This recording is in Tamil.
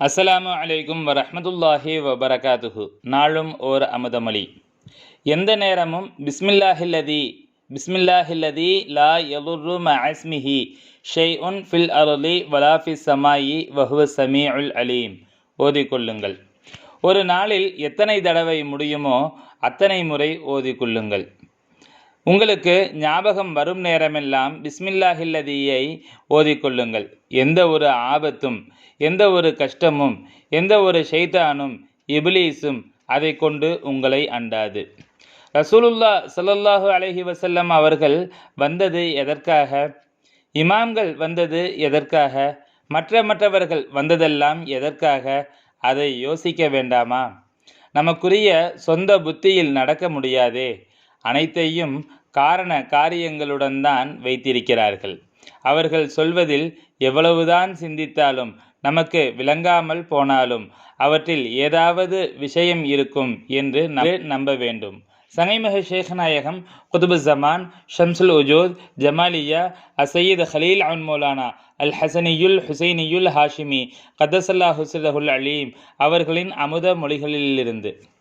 அஸ்ஸலாமு அலைக்கும் வரஹ்மத்துல்லாஹி வபரகாத்துஹு. நாளும் ஓர் அமுதமொழி. எந்த நேரமும் பிஸ்மில்லாஹில்லதி பிஸ்மில்லாஹில்லதி லா யலுரு மஸ்மிஹி ஷெய் உன் ஃபில் அருளி வலாஃபி சமாயி சமாயி வஹுவ சமீஉல் அலீம். ஓதிக்கொள்ளுங்கள் ஒரு நாளில் எத்தனை தடவை முடியுமோ அத்தனை முறை ஓதிக்கொள்ளுங்கள் உங்களுக்கு ஞாபகம் வரும் நேரமெல்லாம் பிஸ்மில்லாஹில்லதியை ஓதிக்கொள்ளுங்கள். எந்த ஒரு ஆபத்தும் எந்த ஒரு கஷ்டமும் எந்த ஒரு ஷைத்தானும் இபிலீஸும் அதை கொண்டு உங்களை அண்டாது. ரசூலுல்லா சல்லல்லாஹு அலஹி வசல்லம் அவர்கள் வந்தது எதற்காக? இமாம்கள் வந்தது எதற்காக? மற்ற மற்றவர்கள் வந்ததெல்லாம் எதற்காக? அதை யோசிக்க வேண்டாமா? நமக்குரிய சொந்த புத்தியில் நடக்க முடியாதே. அனைத்தையும் காரண காரியங்களுடன் தான் வைத்திருக்கிறார்கள். அவர்கள் சொல்வதில் எவ்வளவுதான் சிந்தித்தாலும் நமக்கு விளங்காமல் போனாலும் அவற்றில் ஏதாவது விஷயம் இருக்கும் என்று நம்ப- நம்ப வேண்டும். சனைமக ஷேഖநாயகம் குதுபு ஜமான் ஷம்சுல் உஜோத் ஜமாலியா அசையீத் ஹலீல் அன் மௌலானா அல் ஹசனியுல் ஹுசைனியுல் ஹாஷிமி கதசல்லா ஹுசரஹுல் அலீம் அவர்களின் அமுத மொழிகளிலிருந்து.